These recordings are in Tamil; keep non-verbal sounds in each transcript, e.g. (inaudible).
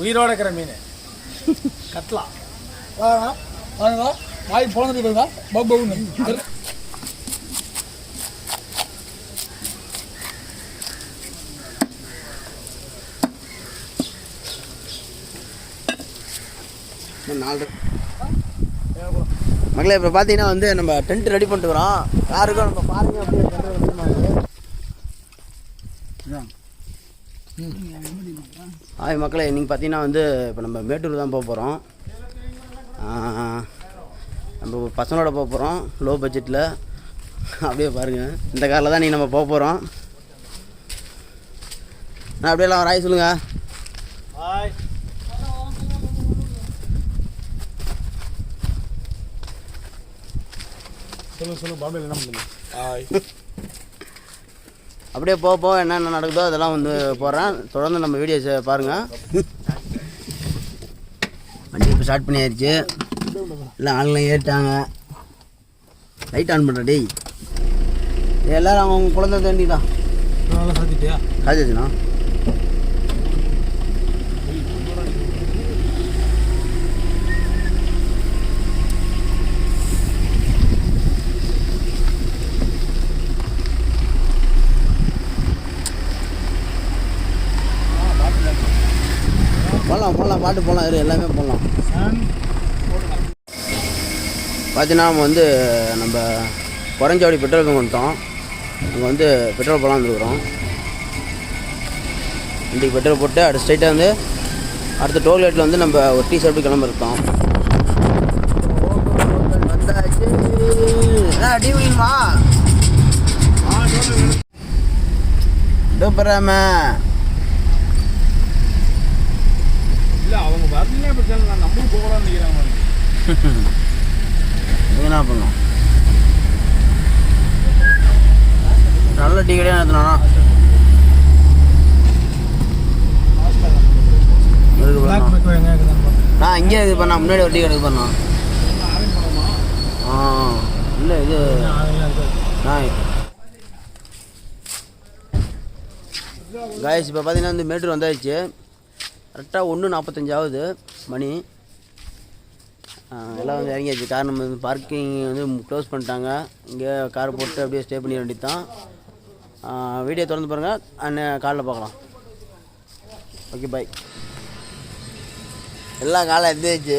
உயிரோட இருக்கிற மீன். கட்லா வாங்க வாய் பிறந்துட்டு போயிருங்க பவுன்னு நாலு மக்களே இப்போ பார்த்தீங்கன்னா வந்து நம்ம டென்ட் ரெடி பண்ணிட்டு வரோம். யாருக்கும் நம்ம பாருங்க அப்படின்னு ஹாய் மக்களே இன்னைக்கு பார்த்தீங்கன்னா வந்து இப்போ நம்ம மேட்டூர் தான் போக போகிறோம் நம்ம பசங்களோட போக போகிறோம் லோ பட்ஜெட்டில் அப்படியே பாருங்கள் இந்த காரில் தான் நீ நம்ம போக போகிறோம் நான் அப்படியே ராய் சொல்லுங்கள் சொல்லு சொல்லு பாம்பேல என்ன பண்ணுங்க ஆய் (laughs) அப்படியே போக போக என்னென்ன நடக்குதோ அதெல்லாம் வந்து போடுறேன். தொடர்ந்து நம்ம வீடியோஸை பாருங்கள் வண்டி இப்போ ஸ்டார்ட் பண்ணியாச்சு. எல்லாம் ஆளுங்களாம் ஏறிட்டாங்க. லைட் ஆன் பண்ணுற டேய். எல்லாரும் அவங்க அவங்க குழந்தை தண்டி தான் சாத்திட்டியா? காஜாச்சுண்ணா போகலாம் போகலாம் பாட்டு போகலாம் இரு எல்லாமே போகலாம் பார்த்தீங்கன்னா நம்ம வந்து நம்ம குறைஞ்சபடி பெட்ரோல் பங்க் வந்துட்டோம். அங்கே வந்து பெட்ரோல் போகலாம் வந்துருக்குறோம் இன்றைக்கு பெட்ரோல் போட்டு அடுத்த ஸ்ட்ரைட்டாக வந்து அடுத்த டோல்கேட்டில் வந்து நம்ம ஒரு டீ சாப்பிட்டு கிளம்பிருக்கோம் வந்தாச்சு டீ டூப்பராம வரலீங்க பிரச்சனை நான் நம்மளும் போகலாம்னு நினைக்கிறாங்க (laughs) என்ன பண்ணோம்? நல்ல டீ கடையாக நடத்தினா? நான் இங்கே இது பண்ணா முன்னாடி ஒரு டீ கடை பண்ணோம் ஆ இல்லை இது நான் காய்ஸ் இப்போ பார்த்தீங்கன்னா வந்து மேட்டூர் வந்தாச்சு. கரெக்டாக ஒன்று நாற்பத்தஞ்சு ஆகுது மணி எல்லாம் வந்து இறங்கியாச்சு. கார் நம்ம வந்து பார்க்கிங் வந்து க்ளோஸ் பண்ணிட்டாங்க. இங்கே கார் போட்டு அப்படியே ஸ்டே பண்ணிட வேண்டியது தான் வீடியோ திறந்து பாருங்கள் அண்ணன் காலைல பார்க்கலாம். ஓகே பாய் எல்லாம் காலை எந்திரிச்சு.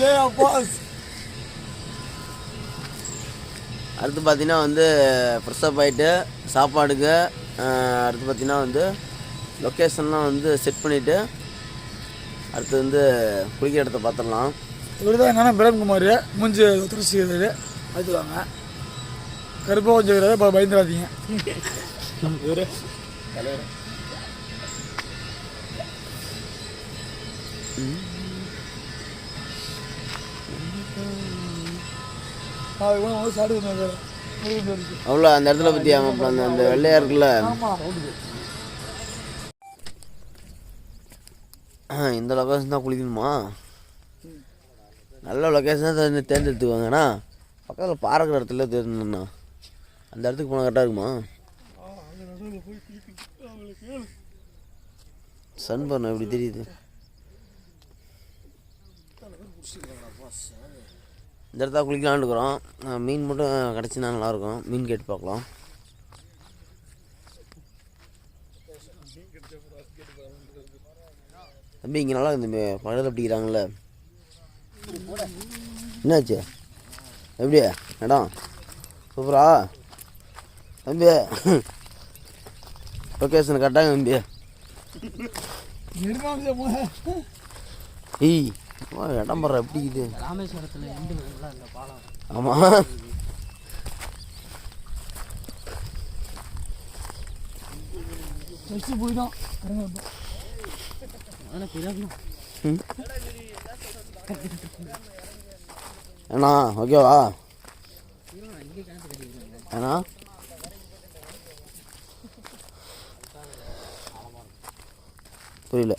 ஜெயா பாஸ் அடுத்து பார்த்தீங்கன்னா வந்து ஃப்ரெஷ்ஷப் ஆகிட்டு சாப்பாடுக்கு அடுத்து பார்த்தீங்கன்னா வந்து லொக்கேஷன்லாம் வந்து செட் பண்ணிவிட்டு அடுத்து வந்து குளிக்கிற இடத்த பார்த்துடலாம். இவர் தான் என்னன்னா பிரேம்குமார் மூஞ்சி திருச்சிக்கிறாரு பார்த்துவாங்க கருப்பாக கொஞ்சம் இப்போ பயந்துடாதீங்க. இவரு. அவ்வளோ அந்த இடத்துல பற்றி அந்த அந்த வெள்ளையாக இருக்குல்ல? இந்த லொக்கேஷன் தான் குளிக்கணுமா? நல்ல லொக்கேஷன் தான் தேர்ந்தெடுத்துக்குவாங்கண்ணா பக்கத்தில் பாறைக்கிற இடத்துல தேர்ந்தண்ணா அந்த இடத்துக்கு போனால் கரெக்டாக இருக்குமா? சன் பண்ண எப்படி தெரியுது? இந்த இடத்துல குளிக்கலான்னு இருக்கிறோம். மீன் மட்டும் கிடச்சினா நல்லாயிருக்கும் மீன் கேட்டு பார்க்கலாம். தம்பி இங்கே நல்லா இந்த பழத்தில் பிடிக்கிறாங்கல்ல என்னாச்சு? எப்படி? இடம் சூப்பரா? தம்பி லொக்கேஷன் கரெக்டாக தம்பி. ஏய் இடம் பாரு எப்படி இது ராமேஸ்வரத்தில் ஆமாம் Next போய் தான் இறங்க இப்போ. அதில் பிறகு ஏண்ணா ஓகேவா ஏண்ணா புரியல.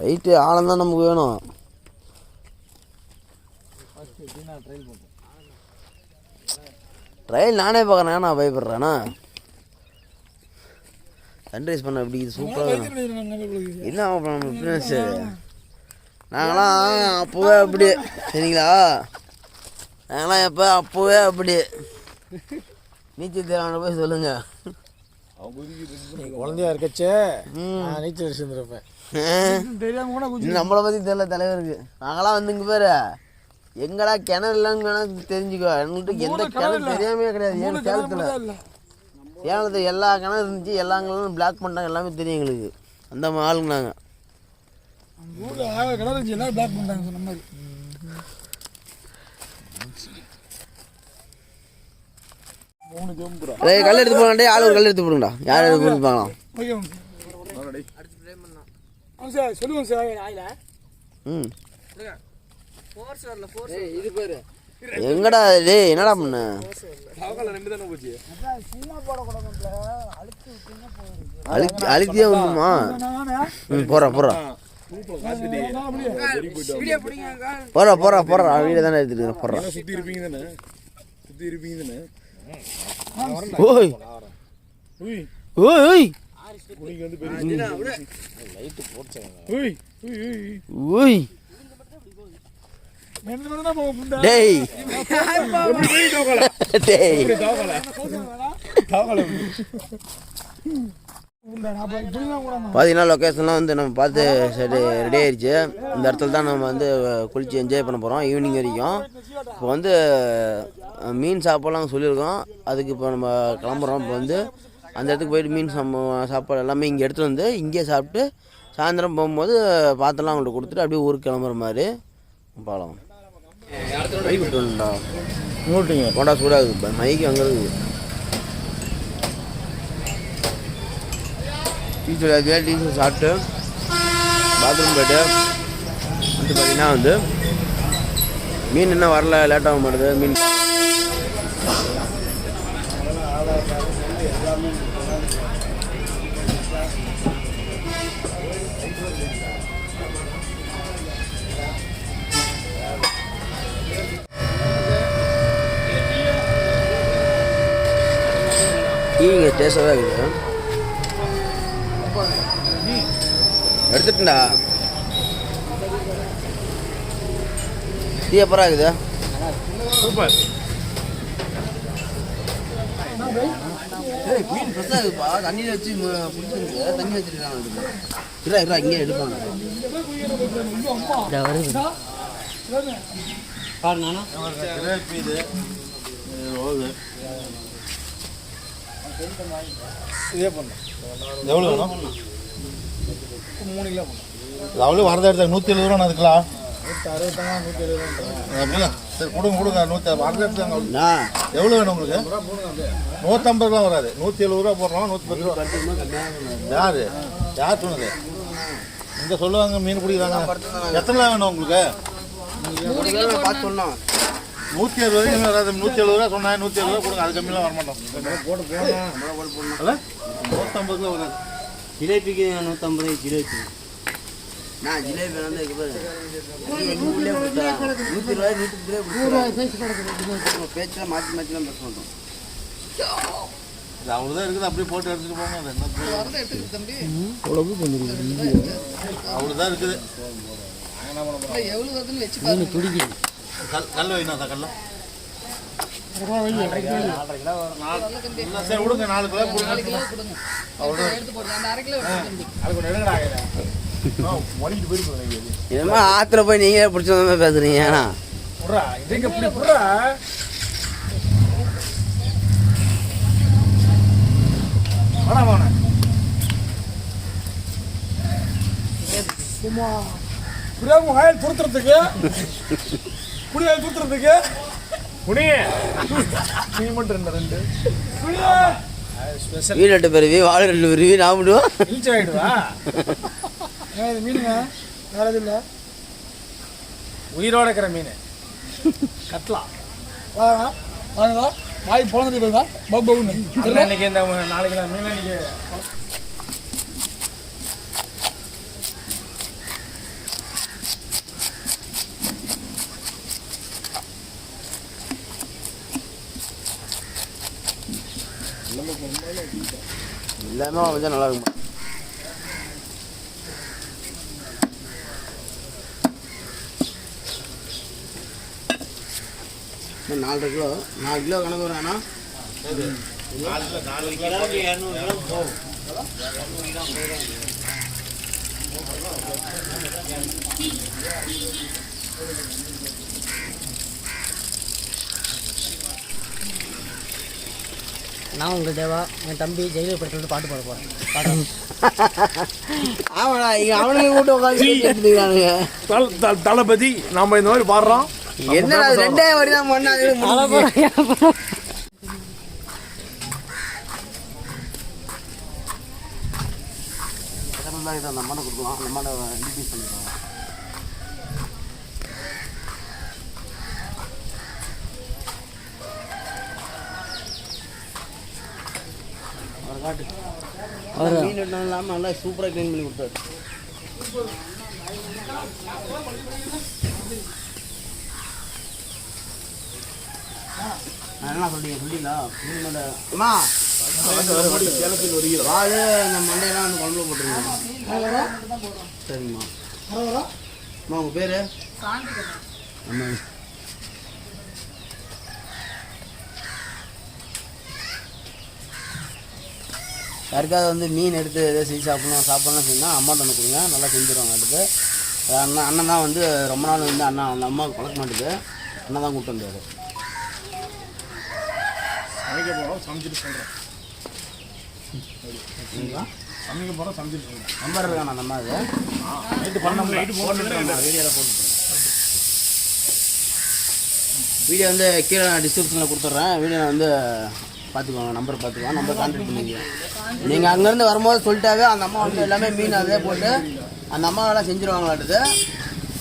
ரைட்டு ஆழம் தான் நமக்கு வேணும். ட்ரையல் நானே பார்க்குறேன். நான் பயப்படுறேண்ணா சன்ரைஸ் பண்ண எப்படி? சூப்பராக என்ன நம்ம நாங்களாம் அப்போவே அப்படி சரிங்களா? நாங்களாம் எப்போ? அப்போவே அப்படி. நீச்சல் தெரியாம போய் சொல்லுங்க. அவங்க குதிக்கிட்டு குழந்தையா இருக்கச்சே. நீச்சல் அடிச்சிருந்துருப்பேன் தெரியாம கூட இன்னும் நம்மளை பற்றி தெரியல தலைவருக்கு. நாங்களாம் வந்து இங்கே பேர் எங்கடா கிணறு இல்லைன்னு வேணா தெரிஞ்சுக்கோ. எங்கள்கிட்ட எந்த கிணறு தெரியாமே கிடையாது. ஏன் சேலத்தில் சேலத்தில் எல்லா கிணறு இருந்துச்சு எல்லா கிணறும் பிளாக் பண்ணிட்டாங்க எல்லாமே தெரியும் எங்களுக்கு. அந்த ஆளுங்க நாங்கள் ஊரில் ஆக கிணறு இருந்துச்சு எல்லாரும் பிளாக் பண்ணிட்டாங்க சொன்ன மாதிரி. மூணு ஜம்புரா டேய் கல் எடுத்து போங்கடா ஆள் ஒரு கல் எடுத்து போடுங்கடா. யார் எடுத்து போட்டு பார்க்கலாம் சொல்லுவோம் சார் ஆயில ம். ஃபோர்ஸ் வரல ஃபோர்ஸ் இது பேரு. எங்கடா டேய் என்னடா பண்ண? அழுத்தி அழுத்தியே வந்துமா ம் போறா போறா. சூப்பர் காத்துட்டு. வெறி போயிட்டு வீடியோ பிடிங்க போறா போறா போறா. வீடியோ தானே எடுத்துட்டு எல்லாம் சுத்தி இருப்பீங்க தானே? சுத்தி இருப்பீங்க தானே? ஓய். ஓய். ஓய் உய் ஓய். புண்டா கூட பார்த்தீங்கன்னா லொக்கேஷன்லாம் வந்து நம்ம பார்த்து சரி ரெடி ஆயிடுச்சு இந்த இடத்துல தான் நம்ம வந்து குளித்து என்ஜாய் பண்ண போகிறோம் ஈவினிங் வரைக்கும் இப்போ வந்து மீன் சாப்பிடலாம் சொல்லியிருக்கோம். அதுக்கு இப்போ நம்ம கிளம்புறோம். இப்போ வந்து அந்த இடத்துக்கு போயிட்டு மீன் சாப்ப சாப்பாடு எல்லாமே இங்கே எடுத்துகிட்டு வந்து இங்கேயே சாப்பிட்டு சாயந்தரம் போகும்போது பாத்தெல்லாம் அவங்கள்ட்ட கொடுத்துட்டு அப்படியே ஊருக்கு கிளம்புற மாதிரி பாலம் விட்டுண்டா மூட்டிங்க போண்டா சூடாக இருக்குது மைக்கு அங்கே இருக்குது டீச்சர் அதே டீச்சர் சாப்பிட்டு பாத்ரூம் போய்ட்டு வந்து பார்த்தீங்கன்னா வந்து மீன் இன்னும் வரல லேட்டாக மாட்டுது. மீன் டீ இங்கே டேஸ்டாக தான் இருக்குது. எடுத்துட்டா டீ எப்பரா இருக்குது? சூப்பர். மீன் ஃப்ரெஷ்ஷாக இருக்குப்பா. தண்ணியில் வச்சு பிடிச்சிருக்கு. தண்ணி வச்சுருக்காங்க இரா இரா இங்கே எடுப்பாங்க பாரு நானா? இதே எவ்வளோ வேணும்? மூணு கிலோ பண்ணு. அவ்வளோ வரத எடுத்தாங்க நூற்றி எழுபது ரூபா அதுக்கலாம் நூற்றி அறுபத்தாங்க நூற்றி எழுபது அப்படியா சரி கொடுங்க கொடுங்க. நூற்றி வரத எடுத்தாங்க எவ்வளோ வேணும். உங்களுக்கு? நூற்றம்பது ரூபா வராது. நூற்றி எழுபது ரூபா போடுறோம் நூற்றி பத்து ரூபா. யார்? யார் சொன்னது? இங்கே சொல்லுவாங்க மீன் பிடிக்கிறாங்க. எத்தனை வேணும் உங்களுக்கு? பார்த்து சொன்னோம் நூற்றி அறுபது வரைக்கும் வராது. நூற்றி எழுபது ரூபா சொன்னாங்க நூற்றி எழுபது ரூபா கொடுங்க. அது கம்மியெல்லாம் வரமாட்டோம். போட்டு போனா அல்ல நூற்றம்பது வராது ஜிலேபிக்கு நூற்றம்பது ஜிலேபி நான் ஜிலேபி வந்து நூற்றி ரூபாய் நூற்றி பேச்செல்லாம் மாற்றி மாற்றிலாம் பேச மாட்டோம். அவ்வளோதான் இருக்குது. அப்படியே போட்டு எடுத்துட்டு போங்க. அது என்ன அவ்வளோதான் இருக்குது. கல் கல் வைனா அந்த கல்ல? சரி விடுங்க நாலு கிலோ கொடுங்க. என்னமா ஆற்றுல போய் நீங்களே பிடிச்ச மாதிரி பேசுறீங்க ஏன்னா? சும்மா துருத்துறதுக்கு புளி வாயில் துருத்துறதுக்கு புனி நீ மட்டும் ரெண்டு ரெண்டு. ஸ்பெஷல் வீடு ரெண்டு பெருவி வாழை ரெண்டு பெருவி நான் விடுவோம் இழிச்சு ஆகிடுவா இது மீனுங்க. வேற எதுவும் இல்லை. உயிரோட இருக்கிற மீன். கட்லா வாங்க வாங்க வாய் பொழந்து போயிருந்தா பப்புன்னு இன்னைக்கு இந்த நாளைக்கு நான் மீன் இன்னைக்கு எல்லாமே வச்சா நல்லா இருக்கும்? நாலரை கிலோ நாலு கிலோ கணக்கு வரானா? நான் உங்கள் தேவா என் தம்பி ஜெயிலர் படத்தில் பாட்டு பாட போகிறேன் (laughs) ஆமாடா இங்க அவனுக்கு கூட்டு உட்காந்து தளபதி நாம இந்த மாதிரி பாடுறோம். என்னடா இது ரெண்டே வரி தான் பண்ணாங்க. அந்த அம்மாட்ட கொடுக்கலாம் அந்த அம்மாட்ட இன்ட்ரடியூஸ் பண்ணிக்கலாம் அவர்? மீன் வெட்டினது இல்லாமல் நல்லா சூப்பராக க்ளீன் பண்ணி கொடுத்தாரு. நான் என்ன சொல்றீங்க சொல்லிங்களா மீனோட அம்மா வாழு இந்த மண்டையெல்லாம் அந்த குழம்புல போட்டுருங்க சரிங்கம்மா அம்மா உங்கள் பேர்? அம்மா யாருக்காவது வந்து மீன் எடுத்து எதோ செஞ்சு சாப்பிடணும் சாப்பிடலாம் சொன்னால் அம்மாட்ட வந்து கொடுங்க. நல்லா செஞ்சுருவாங்க அடுத்து அண்ணன் அண்ணன் தான் வந்து ரொம்ப நாள் வந்து அண்ணா அந்த அம்மா பழக்க மாட்டேது அண்ணன் தான் கூப்பிட்டு வந்தார். சமைக்க சமைச்சிட்டு சமைச்சிட்டு நம்பர் இருக்காண்ணா அம்மா அது நைட்டு பன்னெண்டு நைட்டு வீடியோவில் வீடியோ வந்து கீழே நான் டிஸ்கிரிப்ஷனில் கொடுத்துட்றேன். வீடியோ வந்து பார்த்துக்கோங்க நம்பர் பார்த்துக்கோங்க நம்பர் கான்டாக்ட் பண்ணிக்கோங்க. நீங்கள் அங்கேருந்து வரும்போது சொல்லிட்டாவே அந்த அம்மா வந்து எல்லாமே மீன் அதே போட்டு அந்த அம்மா எல்லாம் செஞ்சுருவாங்களாட்டுது.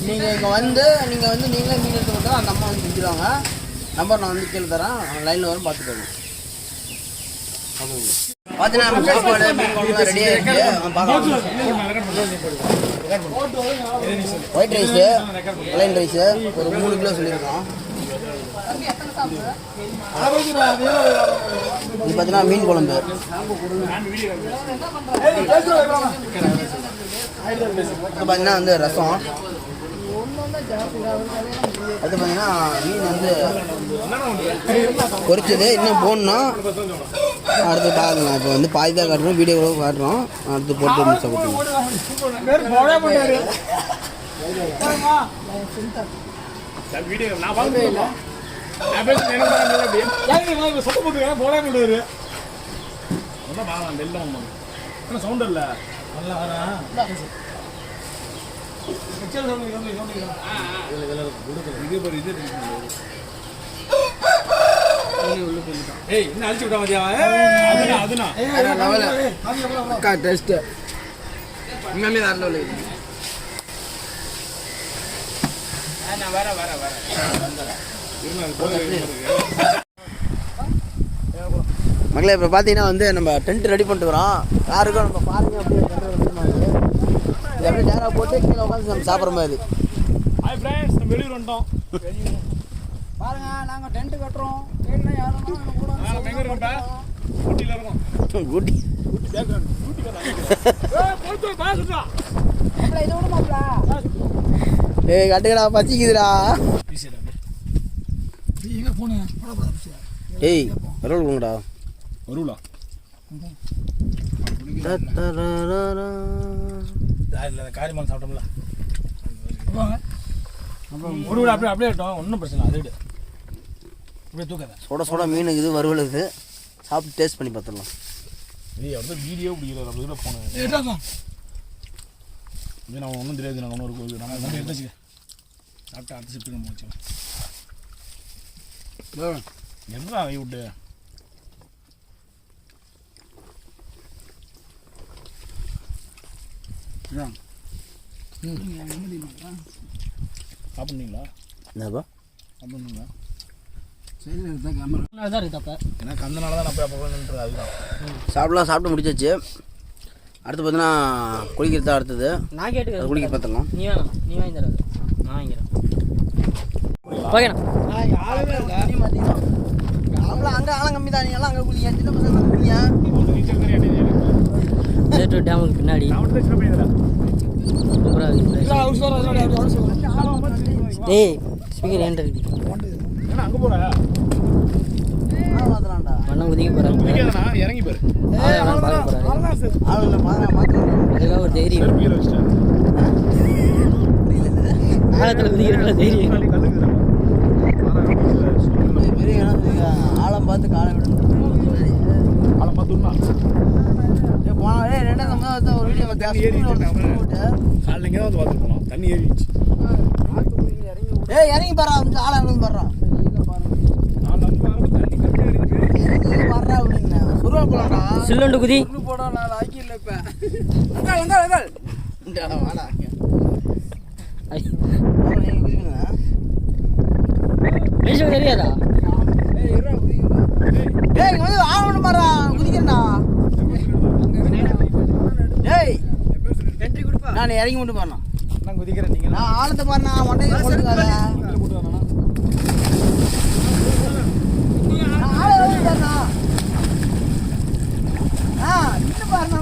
நீங்கள் இங்கே வந்து நீங்கள் வந்து நீங்களே மீன் எடுத்து கொடுத்தா அந்த அம்மா வந்து செஞ்சுருவாங்க. நம்பர் நான் வந்து கீழே தரேன் லைனில் வரும் பார்த்துக்கோங்க. பார்த்தீங்கன்னா நம்ம சாப்பாடு மீன் ரெடியாக இருக்குது ஒயிட் ரைஸு பிளைன் ரைஸு ஒரு மூணு கிலோ சொல்லியிருக்கோம். இது பார்த்தீங்கன்னா மீன் குழம்பு. இது பார்த்தீங்கன்னா வந்து ரசம். அது பார்த்தீங்கன்னா மீன் வந்து பொறிச்சது இன்னும் போடணும். அடுத்து பாருங்க. இப்போ வந்து பாதி தான் காட்டுறோம். வீடியோ கூட காட்டுறோம். அடுத்து போட்டு மிஸ் போட்டுருவோம். வீடியோ நான் இல்லை நான் பேச என்ன பண்ண அப்படியே. ஏங்க சொத்து ஒன்றும் ஒன்று என்ன சவுண்ட் இல்லை? நல்லா ஏய் இன்னும் அழிச்சு விட்டா மதியா அதுனா அதுனா அக்கா டெஸ்ட்டு உண்மையுமே வேற லெவலு மக்களே இப்போ பார்த்தீங்கன்னா வந்து நம்ம டென்ட் ரெடி பண்ணிட்டு வரோம். யாருக்கும் நம்ம பாருங்க அப்படியே. இது அப்படியே நேராக போட்டு கீழே உட்காந்து நம்ம சாப்பிட்ற மாதிரி ஹாய் ஃப்ரெண்ட்ஸ் நம்ம வெளியூர் வந்துட்டோம். பாருங்க நாங்கள் டென்ட் கட்டுறோம். வேணும்னா யாரும் எங்க இருக்கோம் ஊட்டியில் இருக்கோம். ஊட்டி. ஊட்டி பேக்ரவுண்ட் ஊட்டி (laughs) போட்டு பாசுடா இதை விட மாப்பிளா ஏய் கட்டுக்கடா பச்சிக்குதுடா ஏய் பெட்ரோல் கொடுங்கடா வருவலா இல்லை காரியமான சாப்பிட்டோம்ல. ஒரு அப்படியே அப்படியே ஒன்றும் பிரச்சனை இல்லை, அதை விடு அப்படியே தூக்காத. சுட சுட மீன் இருக்குது வறுவல் இருக்குது சாப்பிட்டு டேஸ்ட் பண்ணி பார்த்துடலாம் ஏய் அவர் வீடியோ பிடிக்கல நம்ம இதில் போனேன். இது நம்ம ஒன்றும் தெரியாது நாங்கள் ஒன்றும் இருக்கும். நம்ம வந்து எடுத்து வச்சுக்க சாப்பிட்டு அடுத்த ஷிஃப்ட் நம்ம வச்சுக்கலாம் என்ன கை விட்டு சாப்பிட்றீங்களா என்னப்பா சாப்பிட்றீங்களா இருக்கு அப்போ எனக்கு அந்தனால தான் நான் போய் அப்போ அதுதான் சாப்பிடலாம் சாப்பிட்டு முடிச்சாச்சு அடுத்து பார்த்தீங்கன்னா குளிக்கிறது தான் அடுத்தது நான் கேட்டுக்கிறேன் குளிக்க பார்த்துடலாம் நீ வேணாம் நீ வாங்கி தராது ஓகேண்ணா அங்கே ஆழம் கம்மி தான். எல்லாம் அங்கே குளிங்க சின்ன பசங்க அங்கே டேமுக்கு பின்னாடி. டேய் ஸ்பீக்கர் ஏன்டா இருக்கு மண்ணம் குதிக்க போகிறாங்க பார்க்க மாற்றலாம் அதெல்லாம் ஒரு தைரியம். ஆழத்தில் குதிக்கிறதுல தைரியம். ஆழம் பார்த்து காலை விடணும் ஏய், போன ஏய், ரெண்டாம் சம்பவம் ஒரு வீடியோ போட்டு. காலைல இங்கே தான் வந்து பார்த்துட்டு போனோம் தண்ணி ஏறிடுச்சு ஏய் இறங்கி பாரு ஆளம் இறங்கி பாடுறான் சில்லுண்டு குதி போடா நான் ஆக்கி இல்லை இப்போ அங்காள் அங்காள் அங்காள் வாடா ஐ, அப்புறம் நீங்க பேசுவது தெரியாதா? ஏய் வந்து ஆவணும் பாரு குதிக்கிறா ஏய் நான் இறங்கி மட்டும் பாருண்ணா நான் குதிக்கிறேன் நீங்கள் நான் ஆழத்தை பாருண்ணா மண்டையை போட்டுக்காத. நான். ஆளை இறங்கி பாருண்ணா ஆ நின்று பாருண்ணா.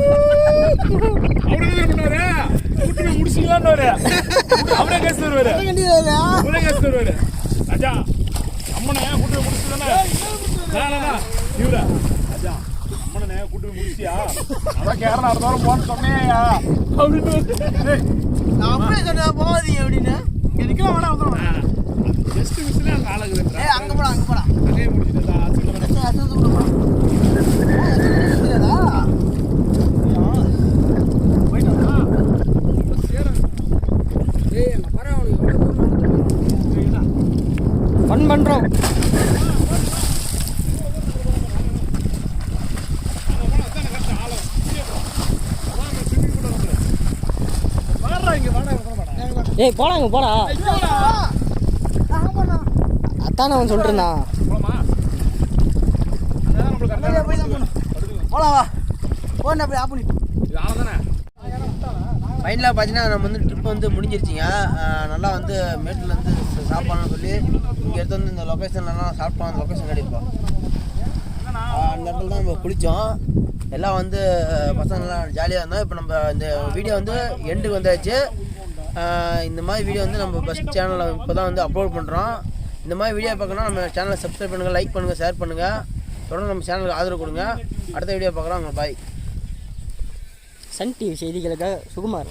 பாருண்ணா ஆ என்ன முக்கிறாரு ஆளுக்குதா ஆ ஆள் டேய் ஆள் ஆ ஃபுல்லா ஃபுல் ஆழமா ஆளம் ஆளம் ஆ அங்கே பிரியாம என்ன குளிக்க விட்டுருங்க நான் அப்படியே சொன்னேன் போகாதீங்க அப்படின்னு. நிக்கலாம் வேணாம் வந்துடும் ஏய் அங்க போடா அங்க போடா அசத்து, அசத்து கூட போடா. ஏய், அசத்து தெரியாதா? ஏய் அங்கே பாரு அவனுக்கு எவ்வளோ தூரம் நடந்து ஃபன் பண்ணுறோம் ஏய் போடாங்க போடா. அத்தானே அவன் சொல்லிட்டு இருந்தான் வெளியே போய் தான் போகணும். போலாம் வா. போன அப்படி ஆப் பண்ணிட்டு ஃபைனலாக பார்த்தீங்கன்னா நம்ம வந்து ட்ரிப் வந்து முடிஞ்சிருச்சிங்க. நல்லா வந்து மேட்டில் வந்து சாப்பிடலாம்னு சொல்லி இங்கே எடுத்து வந்து இந்த லொக்கேஷன்லலாம் சாப்பிட்டோம் அந்த லொக்கேஷன் கிடைப்போம் அந்த இடத்துல தான் நம்ம குளித்தோம் எல்லாம் வந்து அஹ், பசங்கெல்லாம் ஜாலியாக இருந்தோம் இப்போ நம்ம இந்த வீடியோ வந்து எண்டுக்கு வந்தாச்சு. இந்த மாதிரி வீடியோ வந்து நம்ம ஃபஸ்ட் சேனலில் இப்போ தான் வந்து அப்லோட் பண்ணுறோம் இந்த மாதிரி வீடியோ பார்க்கணும் நம்ம சேனலை சப்ஸ்கிரைப் பண்ணுங்கள் லைக் பண்ணுங்கள் ஷேர் பண்ணுங்கள் தொடர்ந்து நம்ம சேனலுக்கு ஆதரவு கொடுங்க. அடுத்த வீடியோ பார்க்குறோம். உங்கள் பாய் சன் டிவி செய்திகளுக்காக சுகுமார்.